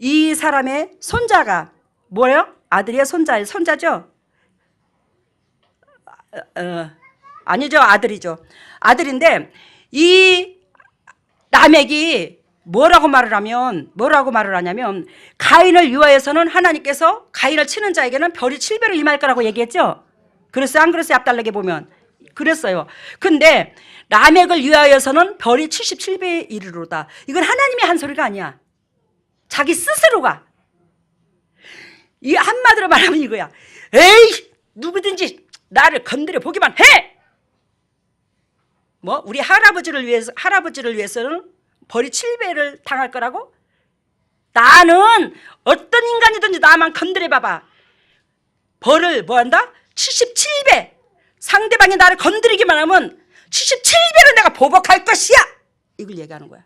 이 사람의 손자가 뭐예요? 아들이에요? 손자예요? 손자죠? 어, 아니죠. 아들이죠. 아들인데 이 라멕이 뭐라고 말을 하면 뭐라고 말을 하냐면 가인을 위하여서는 하나님께서 가인을 치는 자에게는 별이 7배로 임할 거라고 얘기했죠. 그랬어요? 안 그랬어요? 앞달락에 보면 그랬어요. 근데 라멕을 위하여서는 별이 77배에 이르로다. 이건 하나님의 한 소리가 아니야. 자기 스스로가 이 한마디로 말하면 이거야. 에이 누구든지 나를 건드려 보기만 해. 뭐 우리 할아버지를 위해서 할아버지를 위해서는 벌이 7배를 당할 거라고? 나는 어떤 인간이든지 나만 건드려 봐봐. 벌을 뭐 한다? 77배. 상대방이 나를 건드리기만 하면 77배를 내가 보복할 것이야. 이걸 얘기하는 거야.